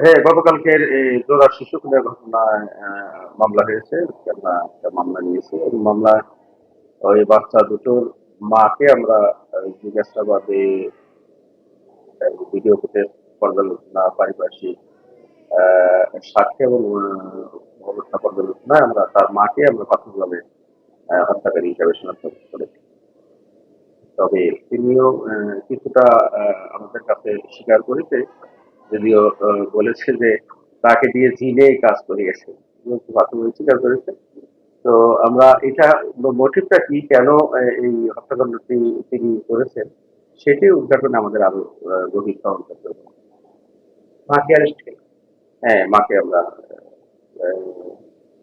হ্যাঁ গতকালকের জোড়া শিশু খুনের ঘটনায় মামলা হয়েছে একটা মামলা নিয়েছি। এই মামলা ওই বাচ্চা দুটোর মাকে আমরা জিজ্ঞাসাবাদে ভিডিও ফুটেজ পর্যালোচনা পারিপার্শ্বিক আহ, সাক্ষ্য এবং অবস্থা পর্যালোচনায় আমরা তার মাকে আমরা প্রাথমিকভাবে হত্যাকারী হিসাবে শনাক্ত করেছি। তবে তিনিও কিছুটা আমাদের কাছে স্বীকার করেছে। যদিও বলেছে যে তাকে দিয়ে জিনে কাজ করিয়েছে করেছে। তো আমরা এটা মোটিভটা কি কেন এই হত্যাকাণ্ডটি তিনি করেছেন সেটি উদ্ঘাটনে আমাদের আরও গভীর তদন্ত করব। মাকে অ্যারেস্ট হ্যাঁ মাকে আমরা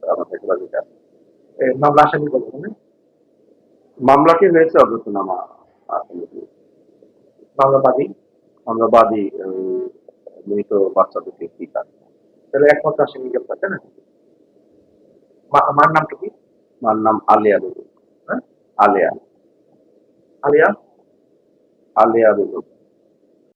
আমাদের মামলা আসামি করব না মামলাটি হয়েছে অজ্ঞাতনামা আসামি মামলা বাদী আমরা বাদী আহ, মৃত বাচ্চাদেরকে পিতা তাহলে একমাত্র আসে নিজের তাই না? আমার মার নামটা কি? মার নাম আলিয়া বেগম। হ্যাঁ? আলিয়া। আলিয়া? আলিয়া বেগম।